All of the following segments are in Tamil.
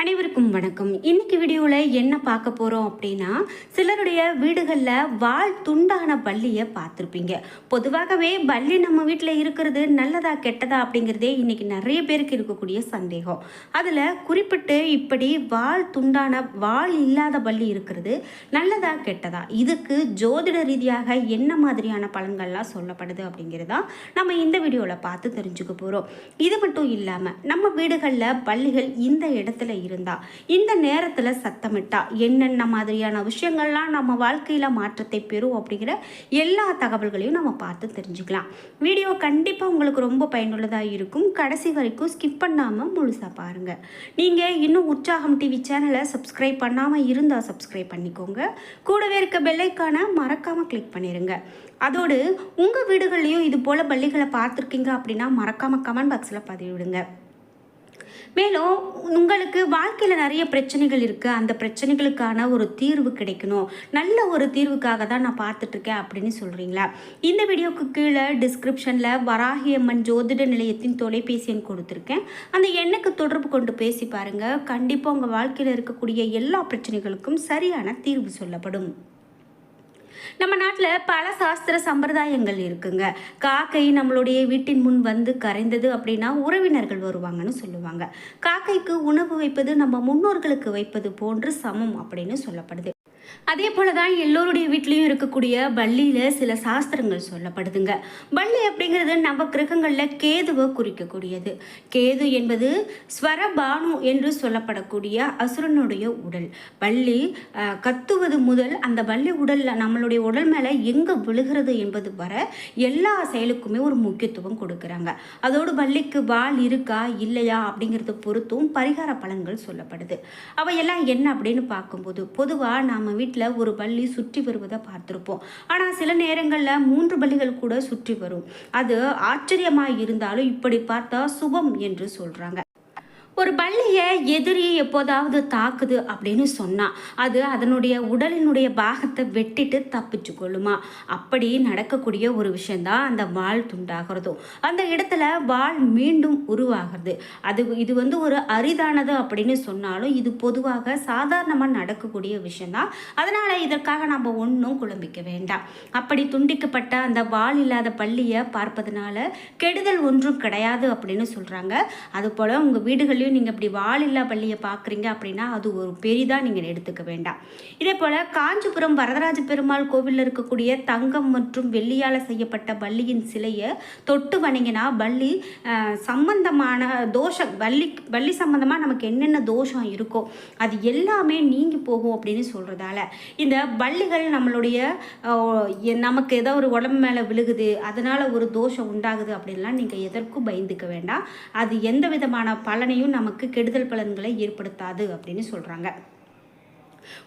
அனைவருக்கும் வணக்கம். இன்னைக்கு வீடியோவில் என்ன பார்க்க போகிறோம் அப்படின்னா சிலருடைய வீடுகளில் வால் துண்டான பள்ளியை பார்த்துருப்பீங்க. பொதுவாகவே பள்ளி நம்ம வீட்டில் இருக்கிறது நல்லதா கெட்டதா அப்படிங்கிறதே இன்னைக்கு நிறைய பேருக்கு இருக்கக்கூடிய சந்தேகம். அதில் குறிப்பிட்டு இப்படி வால் துண்டான வால் இல்லாத பள்ளி இருக்கிறது நல்லதா கெட்டதா? இதுக்கு ஜோதிட ரீதியாக என்ன மாதிரியான பலன்கள்லாம் சொல்லப்படுது அப்படிங்கிறதா நம்ம இந்த வீடியோவில் பார்த்து தெரிஞ்சுக்க போகிறோம் இது மட்டும் இல்லாமல் நம்ம வீடுகளில் பள்ளிகள் இந்த இடத்துல இருந்தா இந்த நேரத்தில் சத்தமிட்டா. என்னென்ன மாதிரியான விஷயங்கள்லாம் நம்ம வாழ்க்கையில் மாற்றத்தை பெறும் அப்படிங்கிற எல்லா தகவல்களையும் நம்ம பார்த்து தெரிஞ்சுக்கலாம். வீடியோ கண்டிப்பாக உங்களுக்கு ரொம்ப பயனுள்ளதாக இருக்கும். கடைசி வரைக்கும் ஸ்கிப் பண்ணாமல் முழுசாக பாருங்கள் நீங்கள் இன்னும் உற்சாகம் டிவி சேனலை சப்ஸ்கிரைப் பண்ணாமல் இருந்தால் சப்ஸ்கிரைப் பண்ணிக்கோங்க. கூடவே இருக்க பெல்லைக்கான மறக்காமல் கிளிக் பண்ணிடுங்க அதோடு உங்கள் வீடுகள்லையும் இது போல் பள்ளிகளை பார்த்துருக்கீங்க அப்படின்னா மறக்காமல் கமெண்ட் பாக்ஸில் பதிவிடுங்க. மேலும் உங்களுக்கு வாழ்க்கையில் நிறைய பிரச்சனைகள் இருக்குது அந்த பிரச்சனைகளுக்கான ஒரு தீர்வு கிடைக்கணும். நல்ல ஒரு தீர்வுக்காக தான் நான் பார்த்துட்ருக்கேன் அப்படின்னு சொல்கிறீங்களா இந்த வீடியோக்கு கீழே டிஸ்கிரிப்ஷனில் வராகியம்மன் ஜோதிட நிலையத்தின் தொலைபேசி எண் கொடுத்துருக்கேன். அந்த எண்ணுக்கு தொடர்பு கொண்டு பேசி பாருங்கள் கண்டிப்பாக உங்கள் வாழ்க்கையில் இருக்கக்கூடிய எல்லா பிரச்சனைகளுக்கும் சரியான தீர்வு சொல்லப்படும். நம்ம நாட்டில் பல சாஸ்திர சம்பிரதாயங்கள் இருக்குங்க. காக்கை நம்மளுடைய வீட்டின் முன் வந்து கரைந்தது அப்படின்னா உறவினர்கள் வருவாங்கன்னு சொல்லுவாங்க. காக்கைக்கு உணவு வைப்பது நம்ம முன்னோர்களுக்கு வைப்பது போன்று சமம் அப்படின்னு சொல்லப்படுது. அதே போல தான் எல்லோருடைய வீட்லேயும் இருக்கக்கூடிய பள்ளியில் சில சாஸ்திரங்கள் சொல்லப்படுதுங்க. பள்ளி அப்படிங்கிறது நம்ம கிரகங்களில் கேதுவை குறிக்கக்கூடியது. கேது என்பது ஸ்வரபானு என்று சொல்லப்படக்கூடிய அசுரனுடைய உடல். பள்ளி அஹ், கத்துவது முதல் அந்த பள்ளி உடலில் நம்மளுடைய உடல் மேலே எங்கே விழுகிறது என்பது வர எல்லா செயலுக்குமே ஒரு முக்கியத்துவம் கொடுக்குறாங்க. அதோடு பள்ளிக்கு வால் இருக்கா இல்லையா அப்படிங்கிறத பொறுத்தும் பரிகார பலன்கள் சொல்லப்படுது. அவையெல்லாம் என்ன அப்படின்னு பார்க்கும்போது பொதுவாக நாம் வீட்டில் ஒரு பள்ளி சுற்றி வருவதை பார்த்துருப்போம். ஆனால் சில நேரங்களில் மூன்று பள்ளிகள் கூட சுற்றி வரும். அது ஆச்சரியமாக இருந்தாலும் இப்படி பார்த்தா சுபம் என்று சொல்கிறாங்க ஒரு பள்ளியை எதிரி எப்போதாவது தாக்குது அப்படின்னு சொன்னால் அது அதனுடைய உடலினுடைய பாகத்தை வெட்டிட்டு தப்பிச்சு கொள்ளுமா? அப்படி நடக்கக்கூடிய ஒரு விஷயந்தான் அந்த வாள் துண்டாகிறதும். அந்த இடத்துல வாள் மீண்டும் உருவாகிறது. அது இது வந்து ஒரு அரிதானது அப்படின்னு சொன்னாலும் இது பொதுவாக சாதாரணமாக நடக்கக்கூடிய விஷயந்தான் அதனால் இதற்காக நம்ம ஒன்றும் குழம்பிக்க வேண்டாம். அப்படி துண்டிக்கப்பட்ட அந்த வாள் இல்லாத பள்ளியை பார்ப்பதனால கெடுதல் ஒன்றும் கிடையாது அப்படின்னு சொல்கிறாங்க அதுபோல் உங்கள் வீடுகளில் நீங்கள் இப்படி வாலில்லா பள்ளியை பார்க்குறீங்க அப்படின்னா அது ஒரு பெரிதாக நீங்கள் எடுத்துக்க வேண்டாம். இதே போல் காஞ்சிபுரம் வரதராஜ பெருமாள் கோவிலில் இருக்கக்கூடிய தங்கம் மற்றும் வெள்ளியால் செய்யப்பட்ட பள்ளியின் சிலையை தொட்டு வணங்கினா பள்ளி சம்பந்தமான தோஷம் பள்ளி பள்ளி சம்பந்தமாக நமக்கு என்னென்ன தோஷம் இருக்கோ அது எல்லாமே நீங்கி போகும் அப்படின்னு சொல்கிறதால இந்த பள்ளிகள் நம்மளுடைய நமக்கு ஏதோ ஒரு உடம்பு மேலே விழுகுது அதனால் ஒரு தோஷம் உண்டாகுது அப்படின்லாம் நீங்கள் எதற்கும் பயந்துக்க வேண்டாம். அது எந்த விதமான பலனையும் நமக்கு கெடுதல் பலன்களை ஏற்படுத்தாது அப்படின்னு சொல்கிறாங்க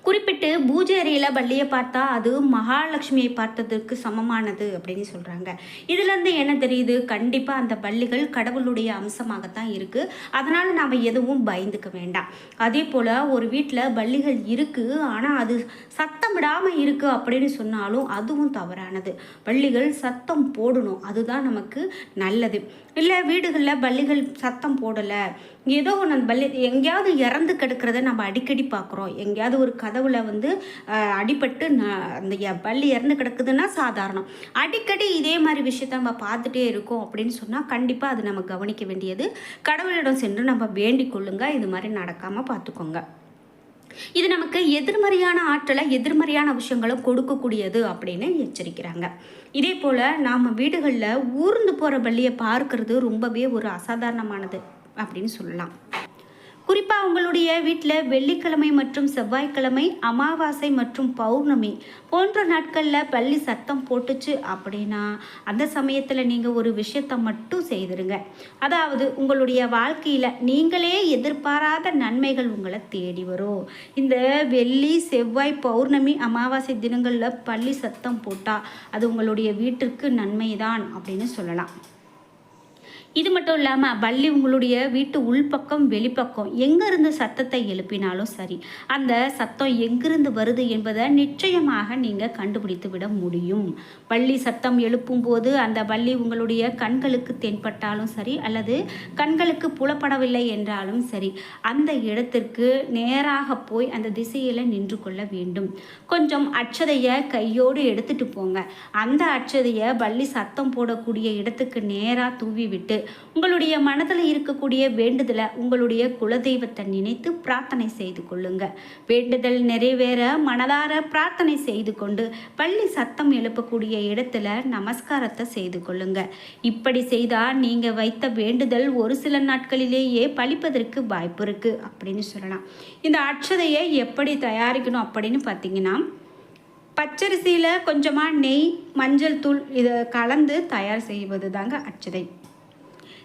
குறிப்பிட்டு பூஜை அறையில் பள்ளியை பார்த்தா அது மகாலட்சுமியை பார்த்ததற்கு சமமானது அப்படின்னு சொல்கிறாங்க இதுலேருந்து என்ன தெரியுது? கண்டிப்பாக அந்த பள்ளிகள் கடவுளுடைய அம்சமாகத்தான் இருக்குது அதனால் நாம் எதுவும் பயந்துக்க வேண்டாம். அதே போல் ஒரு வீட்டில் பள்ளிகள் இருக்குது ஆனால் அது சத்தம் விடாமல் இருக்குது அப்படின்னு சொன்னாலும் அதுவும் தவறானது. பள்ளிகள் சத்தம் போடணும். அதுதான் நமக்கு நல்லது. இல்லை வீடுகளில் பள்ளிகள் சத்தம் போடலை. ஏதோ ஒன்று அந்த பள்ளி எங்கேயாவது இறந்து கிடக்கிறத நம்ம அடிக்கடி பார்க்குறோம். எங்கேயாவது ஒரு கதவுல வந்து அடிபட்டு ந- அந்த எ- பள்ளி இறந்து கிடக்குதுன்னா சாதாரணம். அடிக்கடி இதே மாதிரி விஷயத்த நம்ம பார்த்துட்டே இருக்கோம் அப்படின்னு சொன்னால் கண்டிப்பாக அது நம்ம கவனிக்க வேண்டியது. கடவுளிடம் சென்று நம்ம வேண்டிக் கொள்ளுங்க. இது மாதிரி நடக்காமல் பார்த்துக்கோங்க. இது நமக்கு எதிர்மறையான ஆற்றலை எதிர்மறையான விஷயங்களும் கொடுக்கக்கூடியது அப்படின்னு எச்சரிக்கிறாங்க. இதே போல் நாம் வீடுகளில் ஊர்ந்து போகிற பள்ளியை பார்க்கறது ரொம்பவே ஒரு அசாதாரணமானது. அப்படின்னு சொல்லலாம். குறிப்பாக உங்களுடைய வீட்டில் வெள்ளிக்கிழமை மற்றும் செவ்வாய்க்கிழமை அமாவாசை மற்றும் பௌர்ணமி போன்ற நாட்களில் பள்ளி சத்தம் போட்டுச்சு அப்படின்னா அந்த சமயத்தில் நீங்கள் ஒரு விஷயத்தை மட்டும் செய்திருங்க. அதாவது உங்களுடைய வாழ்க்கையில் நீங்களே எதிர்பாராத நன்மைகள் உங்களை தேடி வரும். இந்த வெள்ளி செவ்வாய் பௌர்ணமி அமாவாசை தினங்களில் பள்ளி சத்தம் போட்டால் அது உங்களுடைய வீட்டிற்கு நன்மைதான் அப்படின்னு சொல்லலாம். இது மட்டும் இல்லாமல் பள்ளி உங்களுடைய வீட்டு உள்பக்கம் வெளிப்பக்கம் எங்கேருந்து சத்தத்தை எழுப்பினாலும் சரி அந்த சத்தம் எங்கிருந்து வருது என்பதை நிச்சயமாக நீங்கள் கண்டுபிடித்து விட முடியும். பள்ளி சத்தம் எழுப்பும் போது அந்த பள்ளி உங்களுடைய கண்களுக்கு தென்பட்டாலும் சரி அல்லது கண்களுக்கு புலப்படவில்லை என்றாலும் சரி அந்த இடத்திற்கு நேராக போய் அந்த திசையில் நின்று கொள்ள வேண்டும். கொஞ்சம் அச்சதையை கையோடு எடுத்துட்டு போங்க. அந்த அச்சதையை பள்ளி சத்தம் போடக்கூடிய இடத்துக்கு நேராக தூவி விட்டு உங்களுடைய மனதில் இருக்கக்கூடிய வேண்டுதலை உங்களுடைய குலதெய்வத்தை நினைத்து பிரார்த்தனை செய்து கொள்ளுங்க. வேண்டுதல் நிறைவேற மனதார பிரார்த்தனை செய்து கொண்டு பள்ளி சத்தம் எழுப்பக்கூடிய இடத்துல நமஸ்காரத்தை செய்து கொள்ளுங்க. இப்படி செய்தால் நீங்கள் வைத்த வேண்டுதல் ஒரு சில நாட்களிலேயே பழிப்பதற்கு வாய்ப்பு இருக்குது அப்படின்னு சொல்லலாம். இந்த அட்சதையை எப்படி தயாரிக்கணும் அப்படின்னு பார்த்தீங்கன்னா பச்சரிசியில் கொஞ்சமாக நெய் மஞ்சள் தூள் இதை கலந்து தயார் செய்வது தாங்க அச்சதை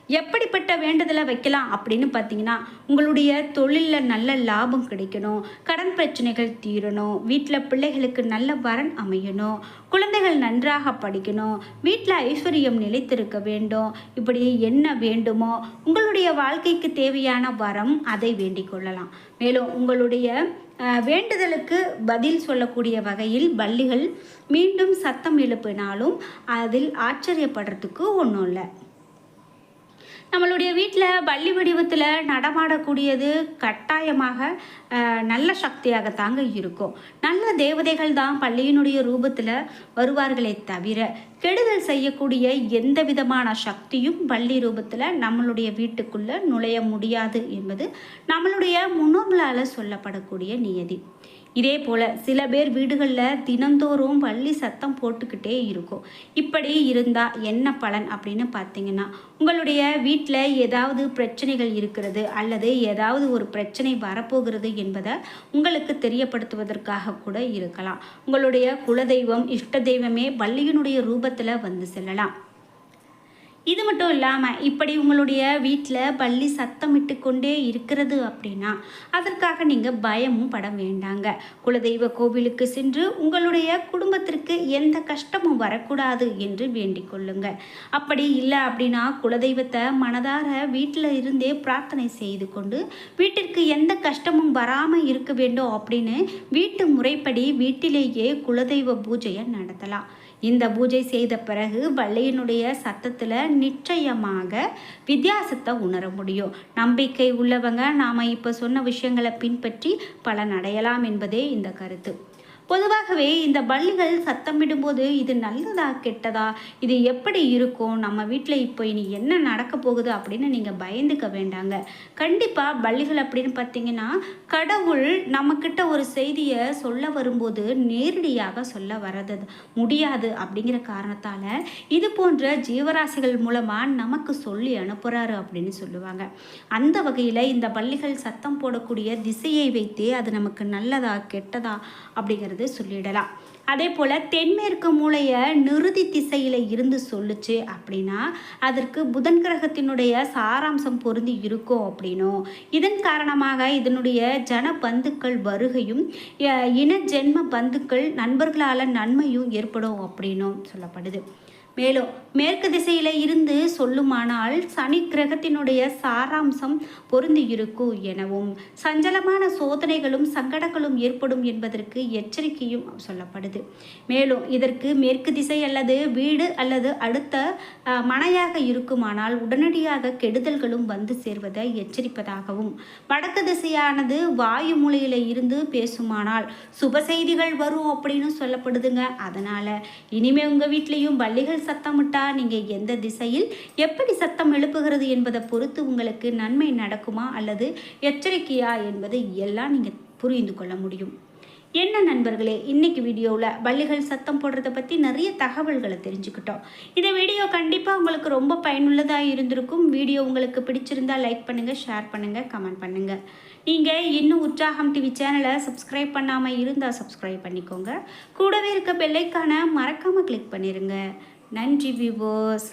எப்படிப்பட்ட வேண்டுதலை வைக்கலாம் அப்படின்னு பார்த்தீங்கன்னா உங்களுடைய தொழிலில் நல்ல லாபம் கிடைக்கணும் கடன் பிரச்சனைகள் தீரணும் வீட்டில் பிள்ளைகளுக்கு நல்ல வரன் அமையணும் குழந்தைகள் நன்றாக படிக்கணும் வீட்டில் ஐஸ்வர்யம் நிலைத்திருக்க வேண்டும் இப்படி என்ன வேண்டுமோ உங்களுடைய வாழ்க்கைக்கு தேவையான வரம் அதை வேண்டிக் கொள்ளலாம். மேலும் உங்களுடைய வேண்டுதலுக்கு பதில் சொல்லக்கூடிய வகையில் பள்ளிகள் மீண்டும் சத்தம் எழுப்பினாலும் அதில் ஆச்சரியப்படுறதுக்கு ஒன்றும் இல்லை. நம்மளுடைய வீட்டில் பள்ளி வடிவத்தில் நடமாடக்கூடியது கட்டாயமாக நல்ல சக்தியாக தாங்க இருக்கும். நல்ல தேவதைகள் தான் பள்ளியினுடைய ரூபத்தில் வருவார்களே தவிர கெடுதல் செய்யக்கூடிய எந்த விதமான சக்தியும் பள்ளி ரூபத்தில் நம்மளுடைய வீட்டுக்குள்ளே நுழைய முடியாது என்பது நம்மளுடைய முன்னோர்களால் சொல்லப்படக்கூடிய நியதி. இதே போல் சில பேர் வீடுகளில் தினந்தோறும் பள்ளி சத்தம் போட்டுக்கிட்டே இருக்கும். இப்படி இருந்தால் என்ன பலன் அப்படின்னு பார்த்தீங்கன்னா உங்களுடைய வீட்டில் ஏதாவது பிரச்சனைகள் இருக்கிறது அல்லது ஏதாவது ஒரு பிரச்சனை வரப்போகிறது என்பதை உங்களுக்கு தெரியப்படுத்துவதற்காக கூட இருக்கலாம். உங்களுடைய குலதெய்வம் இஷ்ட தெய்வமே பள்ளியினுடைய ரூபத்தில் வந்து செல்லலாம். இது மட்டும் இல்லாமல் இப்படி உங்களுடைய வீட்டில் பள்ளி சத்தமிட்டு கொண்டே இருக்கிறது அப்படின்னா அதற்காக நீங்கள் பயமும் பட வேண்டாங்க. குலதெய்வ கோவிலுக்கு சென்று உங்களுடைய குடும்பத்திற்கு எந்த கஷ்டமும் வரக்கூடாது என்று வேண்டிக் அப்படி இல்லை அப்படின்னா குலதெய்வத்தை மனதார வீட்டில் இருந்தே பிரார்த்தனை செய்து கொண்டு வீட்டிற்கு எந்த கஷ்டமும் வராமல் இருக்க வேண்டும் அப்படின்னு வீட்டு முறைப்படி வீட்டிலேயே குலதெய்வ பூஜையை நடத்தலாம். இந்த பூஜை செய்த பிறகு வள்ளியினுடைய சத்தத்தில் நிச்சயமாக வித்தியாசத்தை உணர முடியும். நம்பிக்கை உள்ளவங்க நாம் இப்போ சொன்ன விஷயங்களை பின்பற்றி பலன் அடையலாம் என்பதே இந்த கருத்து. பொதுவாகவே இந்த பள்ளிகள் சத்தமிடும்போது இது நல்லதா கெட்டதா? இது எப்படி இருக்கும்? நம்ம வீட்டில் இப்போ இனி என்ன நடக்க போகுது அப்படின்னு நீங்கள் பயந்துக்க வேண்டாங்க. கண்டிப்பாக பள்ளிகள் அப்படின்னு பார்த்தீங்கன்னா கடவுள் நம்மக்கிட்ட ஒரு செய்தியை சொல்ல வரும்போது நேரடியாக சொல்ல வரது முடியாது அப்படிங்கிற காரணத்தால் இது போன்ற ஜீவராசிகள் மூலமாக நமக்கு சொல்லி அனுப்புகிறாரு அப்படின்னு சொல்லுவாங்க. அந்த வகையில் இந்த பள்ளிகள் சத்தம் போடக்கூடிய திசையை வைத்தே அது நமக்கு நல்லதா கெட்டதா அப்படிங்கிறது அப்படிங்கிறது சொல்லிடலாம். அதே போல் தென்மேற்கு மூளையை நிறுதி திசையில் இருந்து சொல்லுச்சு அப்படின்னா அதற்கு புதன் கிரகத்தினுடைய சாராம்சம் பொருந்தி இருக்கும் அப்படின்னும் இதன் காரணமாக இதனுடைய ஜன பந்துக்கள் வருகையும் இன ஜென்ம பந்துக்கள் நண்பர்களால் நன்மையும் ஏற்படும் அப்படின்னும் சொல்லப்படுது. மேலும் மேற்கு திசையில் இருந்து சொல்லுமானால் சனி கிரகத்தினுடைய சாராம்சம் பொருந்தி இருக்கும் எனவும் சஞ்சலமான சோதனைகளும் சங்கடங்களும் ஏற்படும் என்பதற்கு எச்சரிக்கையும் சொல்லப்படுது. மேலும் இதற்கு மேற்கு திசை அல்லது வீடு அல்லது அடுத்த மனையாக இருக்குமானால் உடனடியாக கெடுதல்களும் வந்து சேர்வதை எச்சரிப்பதாகவும் வடக்கு திசையானது வாயு மூலையில் இருந்து பேசுமானால் சுப செய்திகள் வரும் அப்படின்னு சொல்லப்படுதுங்க. அதனால் இனிமே உங்கள் வீட்லேயும் பள்ளிகள் சத்தமிட்டா நீங்கள் எந்த திசையில் எப்படி சத்தம் எழுப்புகிறது என்பதை பொறுத்து உங்களுக்கு நன்மை நடக்குமா அல்லது எச்சரிக்கையா என்பதை எல்லாம் நீங்கள் புரிந்து கொள்ள முடியும். என்ன நண்பர்களே இன்னைக்கு வீடியோவில் பள்ளிகள் சத்தம் போடுறத பற்றி நிறைய தகவல்களை தெரிஞ்சுக்கிட்டோம். இந்த வீடியோ கண்டிப்பாக உங்களுக்கு ரொம்ப பயனுள்ளதாக இருந்திருக்கும். வீடியோ உங்களுக்கு பிடிச்சிருந்தால் லைக் பண்ணுங்கள் ஷேர் பண்ணுங்கள் கமெண்ட் பண்ணுங்கள் நீங்கள் இன்னும் உற்சாகம் டிவி சேனலை சப்ஸ்கிரைப் பண்ணாமல் இருந்தால் சப்ஸ்கிரைப் பண்ணிக்கோங்க. கூடவே இருக்க பெல்லைக்கான மறக்காமல் கிளிக் பண்ணிடுங்க நன்றி விவோஸ்